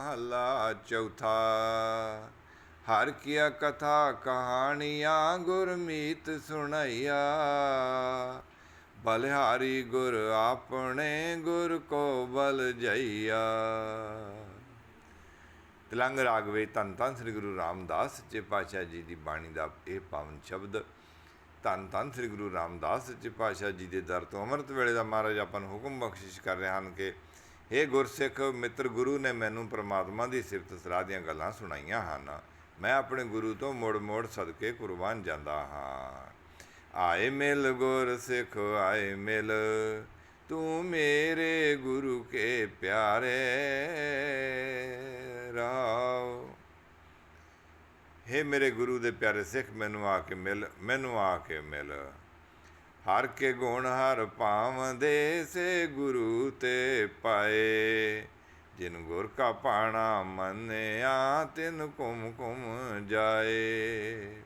ਮਹੱਲਾ ਚੌਥਾ। ਹਰ ਕੀਆ ਕਥਾ ਕਹਾਣੀਆਂ ਗੁਰਮੀਤ ਸੁਣਈਆ। ਬਲਿਹਾਰੀ ਗੁਰ ਆਪਣੇ ਗੁਰ ਕੋ ਬਲ ਜਈਆ। ਤਿਲੰਗ ਰਾਗ ਵਿੱਚ ਧੰਨ ਧੰਨ ਸ੍ਰੀ ਗੁਰੂ ਰਾਮਦਾਸ ਸੱਚੇ ਪਾਤਸ਼ਾਹ ਜੀ ਦੀ ਬਾਣੀ ਦਾ ਇਹ ਪਾਵਨ ਸ਼ਬਦ। ਧੰਨ ਧੰਨ ਸ੍ਰੀ ਗੁਰੂ ਰਾਮਦਾਸ ਸੱਚੇ ਪਾਤਸ਼ਾਹ ਜੀ ਦੇ ਦਰ ਤੋਂ ਅੰਮ੍ਰਿਤ ਵੇਲੇ ਦਾ ਮਹਾਰਾਜ ਆਪਾਂ ਨੂੰ ਹੁਕਮ ਬਖਸ਼ਿਸ਼ ਕਰ ਰਹੇ ਹਨ ਕਿ ਇਹ ਗੁਰਸਿੱਖ, ਮਿੱਤਰ ਗੁਰੂ ਨੇ ਮੈਨੂੰ ਪ੍ਰਮਾਤਮਾ ਦੀ ਸਿਫਤ ਸਲਾਹ ਦੀਆਂ ਗੱਲਾਂ ਸੁਣਾਈਆਂ ਹਨ। ਮੈਂ ਆਪਣੇ ਗੁਰੂ ਤੋਂ ਮੋੜ ਮੋੜ ਸਦਕੇ ਕੁਰਬਾਨ ਜਾਂਦਾ ਹਾਂ। ਆਏ ਮਿਲ ਗੁਰ ਸਿੱਖ ਆਏ ਮਿਲ, ਤੂੰ ਮੇਰੇ ਗੁਰੂ ਕੇ ਪਿਆਰੇ ਰਾਓ। ਹੇ ਮੇਰੇ ਗੁਰੂ ਦੇ ਪਿਆਰੇ ਸਿੱਖ, ਮੈਨੂੰ ਆ ਕੇ ਮਿਲ, ਮੈਨੂੰ ਆ ਕੇ ਮਿਲ। ਹਰ ਕੇ ਗੁਣ ਹਰ ਪਾਵੰਦੇ ਸੇ ਗੁਰੂ ਤੇ ਪਾਏ। ਜਿਨ ਗੁਰ ਕਾ ਪਾਣਾ ਮੰਨਿਆ, ਤਿਨ ਕੁਮ ਕੁਮ ਜਾਏ।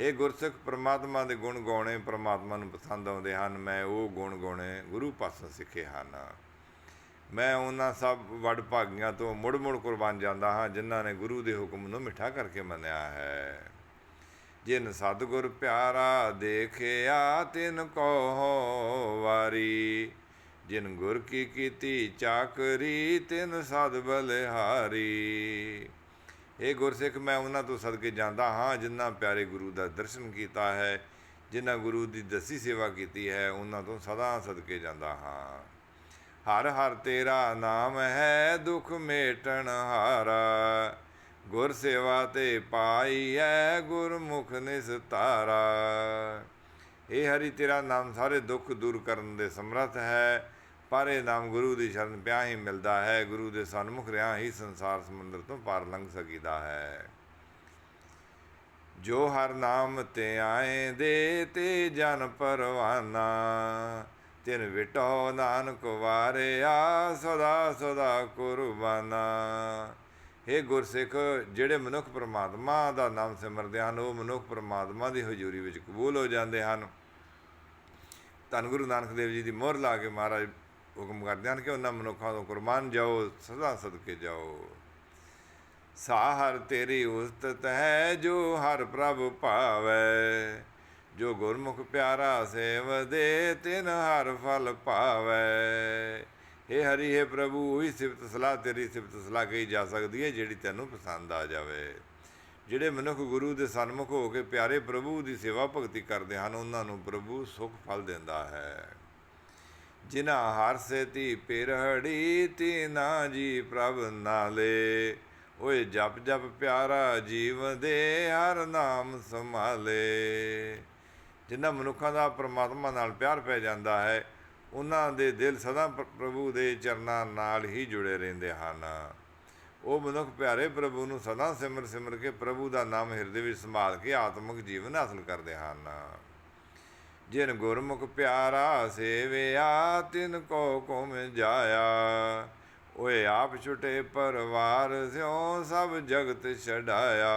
ਇਹ ਗੁਰਸਿੱਖ, ਪ੍ਰਮਾਤਮਾ ਦੇ ਗੁਣ ਗਾਉਣੇ ਪ੍ਰਮਾਤਮਾ ਨੂੰ ਪਸੰਦ ਆਉਂਦੇ ਹਨ। ਮੈਂ ਉਹ ਗੁਣ ਗਾਉਣੇ ਗੁਰੂ ਪਾਸੋਂ ਸਿੱਖੇ ਹਨ। ਮੈਂ ਉਹਨਾਂ ਸਭ ਵਡ ਭਾਗੀਆਂ ਤੋਂ ਮੁੜ ਮੁੜ ਕੁਰਬਾਨ ਜਾਂਦਾ ਹਾਂ, ਜਿਨ੍ਹਾਂ ਨੇ ਗੁਰੂ ਦੇ ਹੁਕਮ ਨੂੰ ਮਿੱਠਾ ਕਰਕੇ ਮੰਨਿਆ ਹੈ। ਜਿਨ ਸਤਿਗੁਰ ਪਿਆਰਾ ਦੇਖਿਆ, ਤਿਨ ਕੋ ਵਾਰੀ। ਜਿਨ ਗੁਰ ਕੀ ਕੀਤੀ ਚਾਕਰੀ, ਤਿਨ ਸਦ ਬਲਿਹਾਰੀ। ਇਹ ਗੁਰਸਿੱਖ, ਮੈਂ ਉਹਨਾਂ ਤੋਂ ਸਦਕੇ ਜਾਂਦਾ ਹਾਂ, ਜਿਨ੍ਹਾਂ ਪਿਆਰੇ ਗੁਰੂ ਦਾ ਦਰਸ਼ਨ ਕੀਤਾ ਹੈ, ਜਿਨ੍ਹਾਂ ਗੁਰੂ ਦੀ ਦਸੀ ਸੇਵਾ ਕੀਤੀ ਹੈ, ਉਹਨਾਂ ਤੋਂ ਸਦਾ ਸਦਕੇ ਜਾਂਦਾ ਹਾਂ। ਹਰ ਹਰ ਤੇਰਾ ਨਾਮ ਹੈ, ਦੁਖ ਮੇਟਣ ਹਾਰਾ। ਗੁਰ ਸੇਵਾ ਤੇ ਪਾਈ ਹੈ ਗੁਰਮੁਖ ਨਿਸਤਾਰਾ ਇਹ ਹਰੀ, ਤੇਰਾ ਨਾਮ ਸਾਰੇ ਦੁੱਖ ਦੂਰ ਕਰਨ ਦੇ ਸਮਰੱਥ ਹੈ। ਪਰ ਇਹ ਨਾਮ ਗੁਰੂ ਦੀ ਸ਼ਰਨ ਪਿਆ ਹੀ ਮਿਲਦਾ ਹੈ। ਗੁਰੂ ਦੇ ਸਨਮੁਖ ਰਿਆ ਹੀ ਸੰਸਾਰ ਸਮੁੰਦਰ ਤੋਂ ਪਾਰ ਲੰਘ ਸਕੀਦਾ ਹੈ। ਜੋ ਹਰ ਨਾਮ ਤੇ ਆਏ ਦੇ, ਤੇ ਜਨ ਪਰਵਾਨਾ। ਤਿਨ ਵਿਟੋ ਨਾਨਕ ਵਾਰਿਆ, ਸਦਾ ਸਦਾ ਕੁਰਬਾਨਾ। हे ਗੁਰਸਿੱਖ, ਜਿਹੜੇ ਮਨੁੱਖ ਪ੍ਰਮਾਤਮਾ ਦਾ ਨਾਮ ਸਿਮਰਦੇ ਹਨ, ਉਹ ਮਨੁੱਖ ਪ੍ਰਮਾਤਮਾ ਦੀ ਹਜ਼ੂਰੀ ਵਿੱਚ ਕਬੂਲ ਹੋ ਜਾਂਦੇ ਹਨ। ਧੰਨ ਗੁਰੂ ਨਾਨਕ ਦੇਵ ਜੀ ਦੀ ਮੋਹਰ ਲਾ ਕੇ ਮਹਾਰਾਜ ਹੁਕਮ ਕਰਦੇ ਹਨ ਕਿ ਉਹਨਾਂ ਮਨੁੱਖਾਂ ਤੋਂ ਕੁਰਬਾਨ ਜਾਓ, ਸਦਾ ਸਦਕੇ ਜਾਓ। ਸਾਹਰ ਤੇਰੀ ਉਸਤਤ ਹੈ ਜੋ ਹਰ ਪ੍ਰਭ ਭਾਵੈ। ਜੋ ਗੁਰਮੁਖ ਪਿਆਰਾ ਸੇਵਦੇ ਤਿਨ ਹਰ ਫਲ ਪਾਵੈ। हे ਹਰੀ हे ਪ੍ਰਭੂ, ਉਹੀ ਸਿਫਤ ਸਲਾਹ ਤੇਰੀ ਸਿਫਤ ਸਲਾਹ ਕਹੀ ਜਾ ਸਕਦੀ ਹੈ, ਜਿਹੜੀ ਤੈਨੂੰ ਪਸੰਦ ਆ ਜਾਵੇ। ਜਿਹੜੇ ਮਨੁੱਖ ਗੁਰੂ ਦੇ ਸਨਮੁਖ ਹੋ ਕੇ ਪਿਆਰੇ ਪ੍ਰਭੂ ਦੀ ਸੇਵਾ ਭਗਤੀ ਕਰਦੇ ਹਨ, ਉਹਨਾਂ ਨੂੰ ਪ੍ਰਭੂ ਸੁਖ ਫਲ ਦਿੰਦਾ ਹੈ। ਜਿਨਾ ਹਰ ਸੇਤੀ ਪਿਰਹੜੀ ਤੀਨਾ ਜੀ ਪ੍ਰਭ ਨਾਲੇ। ਓਏ ਜਪ ਜਪ ਪਿਆਰਾ ਜੀਵ ਦੇ ਹਰ ਨਾਮ ਸੰਭਾਲੇ। ਜਿਨ੍ਹਾਂ ਮਨੁੱਖਾਂ ਦਾ ਪ੍ਰਮਾਤਮਾ ਨਾਲ ਪਿਆਰ ਪੈ ਜਾਂਦਾ ਹੈ ਉਹਨਾਂ ਦੇ ਦਿਲ ਸਦਾ ਪ੍ਰਭੂ ਦੇ ਚਰਨਾਂ ਨਾਲ ਹੀ ਜੁੜੇ ਰਹਿੰਦੇ ਹਨ। ਉਹ ਮਨੁੱਖ ਪਿਆਰੇ ਪ੍ਰਭੂ ਨੂੰ ਸਦਾ ਸਿਮਰ ਸਿਮਰ ਕੇ ਪ੍ਰਭੂ ਦਾ ਨਾਮ ਹਿਰਦੇ ਵਿੱਚ ਸੰਭਾਲ ਕੇ ਆਤਮਿਕ ਜੀਵਨ ਹਾਸਲ ਕਰਦੇ ਹਨ। ਜਿਨ ਗੁਰਮੁਖ ਪਿਆਰਾ ਸੇਵਿਆ, ਤਿਨ ਕੋ ਕੁਮ ਜਾਇਆ। ਓਏ ਆਪ ਛੁਟੇ ਪਰਵਾਰ ਸਿਓ ਸਭ ਜਗਤ ਛਡਾਇਆ।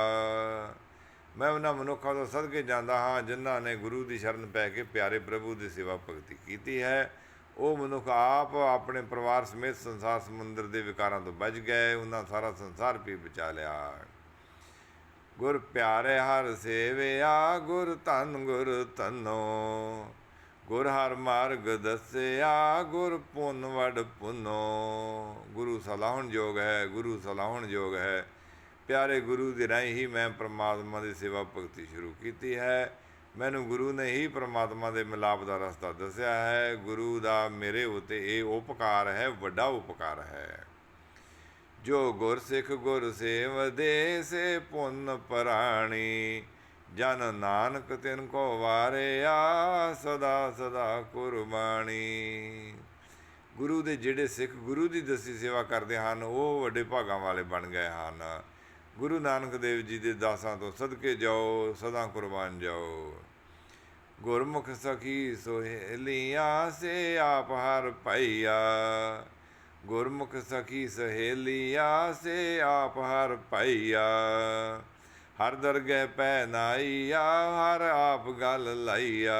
ਮੈਂ ਉਹਨਾਂ ਮਨੁੱਖਾਂ ਤੋਂ ਸਦਕੇ ਜਾਂਦਾ ਹਾਂ, ਜਿਨ੍ਹਾਂ ਨੇ ਗੁਰੂ ਦੀ ਸ਼ਰਨ ਪੈ ਕੇ ਪਿਆਰੇ ਪ੍ਰਭੂ ਦੀ ਸੇਵਾ ਭਗਤੀ ਕੀਤੀ ਹੈ। ਉਹ ਮਨੁੱਖ ਆਪ ਆਪਣੇ ਪਰਿਵਾਰ ਸਮੇਤ ਸੰਸਾਰ ਸਮੁੰਦਰ ਦੇ ਵਿਕਾਰਾਂ ਤੋਂ ਬਚ ਗਏ, ਉਹਨਾਂ ਸਾਰਾ ਸੰਸਾਰ ਵੀ ਬਚਾ ਲਿਆ। ਗੁਰ ਪਿਆਰੇ ਹਰ ਸੇਵਿਆ, ਗੁਰ ਧੰਨ ਗੁਰ ਧਨੋ। ਗੁਰ ਹਰ ਮਾਰਗ ਦੱਸਿਆ, ਗੁਰ ਪੁੰਨ ਵਡ ਪੁੰਨੋ। ਗੁਰੂ ਸਲਾਹਣ ਜੋਗ ਹੈ, ਗੁਰੂ ਸਲਾਹਣ ਯੋਗ ਹੈ। ਪਿਆਰੇ ਗੁਰੂ ਦੇ ਰਾਹੀਂ ਹੀ ਮੈਂ ਪ੍ਰਮਾਤਮਾ ਦੀ ਸੇਵਾ ਭਗਤੀ ਸ਼ੁਰੂ ਕੀਤੀ ਹੈ। ਮੈਨੂੰ ਗੁਰੂ ਨੇ ਹੀ ਪ੍ਰਮਾਤਮਾ ਦੇ ਮਿਲਾਪ ਦਾ ਰਸਤਾ ਦੱਸਿਆ ਹੈ। ਗੁਰੂ ਦਾ ਮੇਰੇ ਉਤੇ ਇਹ ਉਪਕਾਰ ਹੈ, ਵੱਡਾ ਉਪਕਾਰ ਹੈ। ਜੋ ਗੁਰ ਸਿੱਖ ਗੁਰ ਸੇਵਦੇ ਸੇ ਪੁੰਨ ਪਰਾਣੀ, ਜਨ ਨਾਨਕ ਤਿਨ ਕੋ ਵਾਰਿਆ ਸਦਾ ਸਦਾ ਕੁਰਬਾਨੀ। ਗੁਰੂ ਦੇ ਜਿਹੜੇ ਸਿੱਖ ਗੁਰੂ ਦੀ ਦਸੀ ਸੇਵਾ ਕਰਦੇ ਹਨ, ਉਹ ਵੱਡੇ ਭਾਗਾਂ ਵਾਲੇ ਬਣ ਗਏ ਹਨ। ਗੁਰੂ ਨਾਨਕ ਦੇਵ ਜੀ ਦੇ ਦਾਸਾਂ ਤੋਂ ਸਦਕੇ ਜਾਓ, ਸਦਾ ਕੁਰਬਾਨ ਜਾਓ। ਗੁਰਮੁਖ ਸਖੀ ਸੋਹੇਲੀਆਂ ਸੇ ਆਪ ਹਰ ਭਈਆ। ਗੁਰਮੁਖ ਸਖੀ ਸਹੇਲੀਆਂ ਸੇ ਆਪ ਹਰ ਭਈਆ। ਹਰ ਦਰਗਹਿ ਪੈ ਨਾਈਆ, ਹਰ ਆਪ ਗੱਲ ਲਾਈਆ।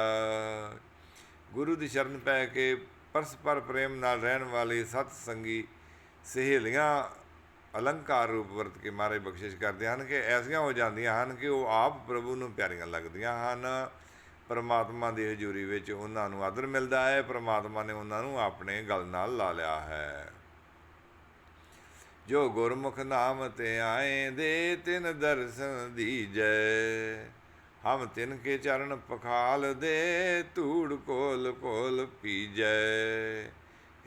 ਗੁਰੂ ਦੀ ਸ਼ਰਨ ਪੈ ਕੇ ਪਰਸਪਰ ਪ੍ਰੇਮ ਨਾਲ ਰਹਿਣ ਵਾਲੇ ਸਤ ਸੰਗੀ ਸਹੇਲੀਆਂ ਅਲੰਕਾਰ ਰੂਪ ਵਰਤ ਕੇ ਮਾਰੇ ਬਖਸ਼ਿਸ਼ ਕਰਦੇ ਹਨ ਕਿ ਐਸੀਆਂ ਹੋ ਜਾਂਦੀਆਂ ਹਨ ਕਿ ਉਹ ਆਪ ਪ੍ਰਭੂ ਨੂੰ ਪਿਆਰੀਆਂ ਲੱਗਦੀਆਂ ਹਨ। ਪਰਮਾਤਮਾ ਦੀ ਹਜ਼ੂਰੀ ਵਿੱਚ ਉਹਨਾਂ ਨੂੰ ਆਦਰ ਮਿਲਦਾ ਹੈ, ਪਰਮਾਤਮਾ ਨੇ ਉਹਨਾਂ ਨੂੰ ਆਪਣੇ ਗਲ ਨਾਲ ਲਾ ਲਿਆ ਹੈ। ਜੋ ਗੁਰਮੁਖ ਨਾਮ ਤੇ ਆਏ ਦੇ ਤਿਨ ਦਰਸ਼ਨ ਦੀਜੈ ਹਮ ਤਿਨ ਕੇ ਚਰਨ ਪਖਾਲ ਦੇ, ਧੂੜ ਕੋਲ ਕੋਲ ਪੀਜੈ।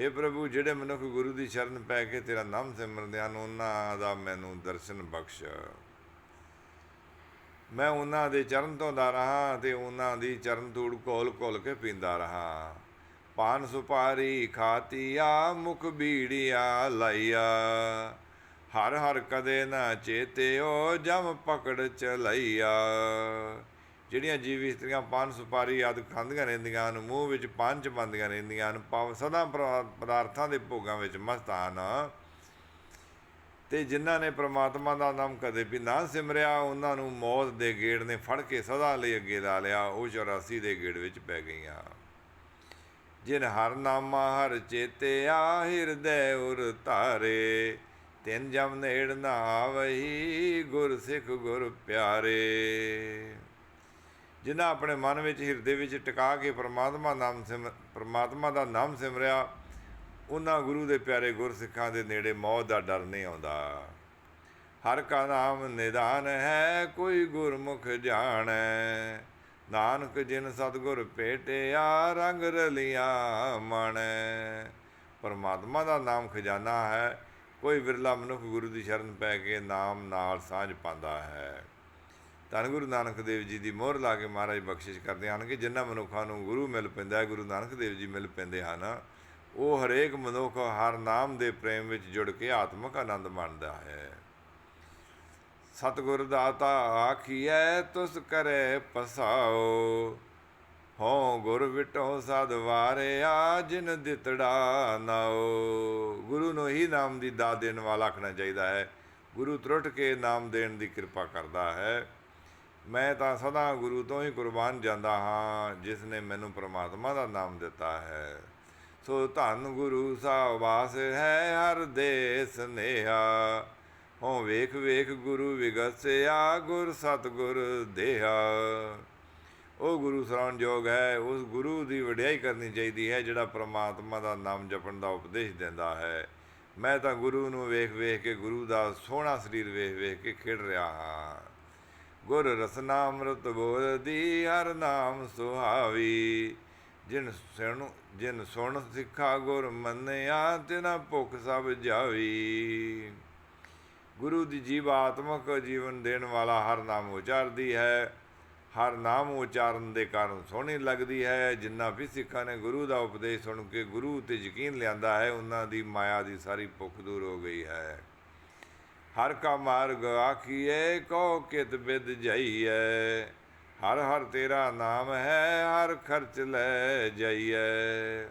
हे ਪ੍ਰਭੂ, ਜਿਹੜੇ ਮਨੁੱਖ ਗੁਰੂ ਦੀ ਸ਼ਰਨ ਪੈ ਕੇ ਤੇਰਾ ਨਾਮ ਸਿਮਰਦੇ ਹਨ, ਉਹਨਾਂ ਦਾ ਮੈਨੂੰ ਦਰਸ਼ਨ ਬਖਸ਼। ਮੈਂ ਉਹਨਾਂ ਦੇ ਚਰਨ ਧੋਂਦਾ ਰਹਾ ਤੇ ਉਹਨਾਂ ਦੀ ਚਰਨ ਧੂੜ ਕੋਲ ਕੋਲ ਕੇ ਪੀਂਦਾ ਰਹਾ। ਪਾਨ ਸੁਪਾਰੀ ਖਾਤੀਆ, ਮੁਖ ਬੀੜੀਆ ਲਾਈਆ। ਹਰ ਹਰ ਕਦੇ ਨਾ ਚੇਤਿਓ, ਜਮ ਪਕੜ ਚ ਚਲਈਆ ਜਿਹੜੀਆਂ ਜੀਵ ਇਸਤਰੀਆਂ ਪਾਨ ਸੁਪਾਰੀ ਆਦਿ ਖਾਂਦੀਆਂ ਰਹਿੰਦੀਆਂ ਹਨ, ਮੂੰਹ ਵਿੱਚ ਪਾਨ ਚ ਬੰਦੀਆਂ ਰਹਿੰਦੀਆਂ ਹਨ, ਪਾਵ ਸਦਾ ਪਦਾਰਥਾਂ ਦੇ ਭੋਗਾਂ ਵਿੱਚ ਮਸਤ ਹਨ। ਤੇ ਜਿਨ੍ਹਾਂ ਨੇ ਪ੍ਰਮਾਤਮਾ ਦਾ ਨਾਮ ਕਦੇ ਵੀ ਨਾ ਸਿਮਰਿਆ, ਉਹਨਾਂ ਨੂੰ ਮੌਤ ਦੇ ਗੇੜ ਨੇ ਫੜ ਕੇ ਸਦਾ ਲਈ ਅੱਗੇ ਲਾ ਲਿਆ, ਉਹ 84 ਦੇ ਗੇੜ ਵਿੱਚ ਪੈ ਗਈਆਂ। ਜਿਨ ਹਰ ਨਾਮਾ ਹਰ ਚੇਤਿਆ ਹਿਰਦੈ ਉਰ ਧਾਰੇ, ਤਿਨ ਜਮ ਨੇੜ ਨਾ ਆਵਹੀ, ਗੁਰ ਸਿੱਖ ਗੁਰ ਪਿਆਰੇ। ਜਿਨ੍ਹਾਂ ਆਪਣੇ ਮਨ ਵਿੱਚ ਹਿਰਦੇ ਵਿੱਚ ਟਿਕਾ ਕੇ ਪ੍ਰਮਾਤਮਾ ਨਾਮ ਸਿਮ, ਪ੍ਰਮਾਤਮਾ ਦਾ ਨਾਮ ਸਿਮਰਿਆ, ਉਹਨਾਂ ਗੁਰੂ ਦੇ ਪਿਆਰੇ ਗੁਰਸਿੱਖਾਂ ਦੇ ਨੇੜੇ ਮੌਤ ਦਾ ਡਰ ਨਹੀਂ ਆਉਂਦਾ। ਹਰ ਕਾ ਨਾਮ ਨਿਦਾਨ ਹੈ, ਕੋਈ ਗੁਰਮੁਖ ਜਾਣੈ। ਨਾਨਕ ਜਿਨ ਸਤਗੁਰ ਭੇਟਿਆ, ਰੰਗ ਰਲੀਆਂ ਮਣ। ਪਰਮਾਤਮਾ ਦਾ ਨਾਮ ਖਜ਼ਾਨਾ ਹੈ, ਕੋਈ ਵਿਰਲਾ ਮਨੁੱਖ ਗੁਰੂ ਦੀ ਸ਼ਰਨ ਪੈ ਕੇ ਨਾਮ ਨਾਲ ਸਾਂਝ ਪਾਉਂਦਾ ਹੈ। ਧੰਨ ਗੁਰੂ ਨਾਨਕ ਦੇਵ ਜੀ ਦੀ ਮੋਹਰ ਲਾ ਕੇ ਮਹਾਰਾਜ ਬਖਸ਼ਿਸ਼ ਕਰਦੇ ਹਨ ਕਿ ਜਿਨ੍ਹਾਂ ਮਨੁੱਖਾਂ ਨੂੰ ਗੁਰੂ ਮਿਲ ਪੈਂਦਾ ਹੈ, ਗੁਰੂ ਨਾਨਕ ਦੇਵ ਜੀ ਮਿਲ ਪੈਂਦੇ ਹਨ, ਉਹ ਹਰੇਕ ਮਨੁੱਖ ਹਰ ਨਾਮ ਦੇ ਪ੍ਰੇਮ ਵਿੱਚ ਜੁੜ ਕੇ ਆਤਮਿਕ ਆਨੰਦ ਮਾਣਦਾ ਹੈ। ਸਤਿਗੁਰ ਦਾਤਾ ਆਖੀਐ, ਤੁਸ ਕਰੇ ਪਸਾਓ ਹੋ ਗੁਰ ਵਿਟੋ ਸਦ ਵਾਰਿਆ, ਜਿਨ ਦਿੱਤੜਾ ਨਾਓ। ਗੁਰੂ ਨੂੰ ਹੀ ਨਾਮ ਦੀ ਦਾਤ ਦੇਣ ਵਾਲਾ ਆਖਣਾ ਚਾਹੀਦਾ ਹੈ, ਗੁਰੂ ਤਰੁੱਟ ਕੇ ਨਾਮ ਦੇਣ ਦੀ ਕਿਰਪਾ ਕਰਦਾ ਹੈ। ਮੈਂ ਤਾਂ ਸਦਾ ਗੁਰੂ ਤੋਂ ਹੀ ਕੁਰਬਾਨ ਜਾਂਦਾ ਹਾਂ, ਜਿਸ ਨੇ ਮੈਨੂੰ ਪ੍ਰਮਾਤਮਾ ਦਾ ਨਾਮ ਦਿੱਤਾ ਹੈ। ਸੋ ਧੰਨ ਗੁਰੂ ਸਾਵਾਸ ਹੈ ਹਰ ਦੇ ਸਨੇਹਾ ਹੋ ਵੇਖ ਵੇਖ ਗੁਰੂ ਵਿਗਸਿਆ ਗੁਰ ਸਤਗੁਰ ਦੇਹਾ। ਉਹ ਗੁਰੂ ਸਰਾਉਣ ਯੋਗ ਹੈ, ਉਸ ਗੁਰੂ ਦੀ ਵਡਿਆਈ ਕਰਨੀ ਚਾਹੀਦੀ ਹੈ, ਜਿਹੜਾ ਪ੍ਰਮਾਤਮਾ ਦਾ ਨਾਮ ਜਪਣ ਦਾ ਉਪਦੇਸ਼ ਦਿੰਦਾ ਹੈ। ਮੈਂ ਤਾਂ ਗੁਰੂ ਨੂੰ ਵੇਖ ਵੇਖ ਕੇ ਗੁਰੂ ਦਾ ਸੋਹਣਾ ਸਰੀਰ ਵੇਖ ਵੇਖ ਕੇ ਖੇਡ ਰਿਹਾ ਹਾਂ। ਗੁਰ ਰਸਨਾ ਅੰਮ੍ਰਿਤ ਬੋਲਦੀ ਹਰ ਨਾਮ ਸੁਹਾਵੀ। ਜਿਨ ਸੁਣ ਜਿਨ ਸੁਣ ਸਿੱਖਾ ਗੁਰ ਮੰਨਿਆ, ਤਿਨਾ ਭੁੱਖ ਸਭ ਜਾਵੀ। ਗੁਰੂ ਦੀ ਜੀਵਾਤਮਕ ਜੀਵਨ ਦੇਣ ਵਾਲਾ ਹਰ ਨਾਮ ਉਚਾਰਦੀ ਹੈ। ਹਰ ਨਾਮ ਉਚਾਰਨ ਦੇ ਕਾਰਨ ਸੋਹਣੀ ਲੱਗਦੀ ਹੈ। ਜਿੰਨਾ ਵੀ ਸਿੱਖਾਂ ਨੇ ਗੁਰੂ ਦਾ ਉਪਦੇਸ਼ ਸੁਣ ਕੇ ਗੁਰੂ ਤੇ ਯਕੀਨ ਲਿਆਂਦਾ ਹੈ, ਉਹਨਾਂ ਦੀ ਮਾਇਆ ਦੀ ਸਾਰੀ ਭੁੱਖ ਦੂਰ ਹੋ ਗਈ ਹੈ। ਹਰ ਕਾ ਮਾਰਗ ਆਖੀਏ ਕੋ ਕਿਤ ਬਿਦ ਜਾਈਐ? ਹਰ ਹਰ ਤੇਰਾ ਨਾਮ ਹੈ, ਹਰ ਖਰਚ ਲੈ ਜਾਈਐ।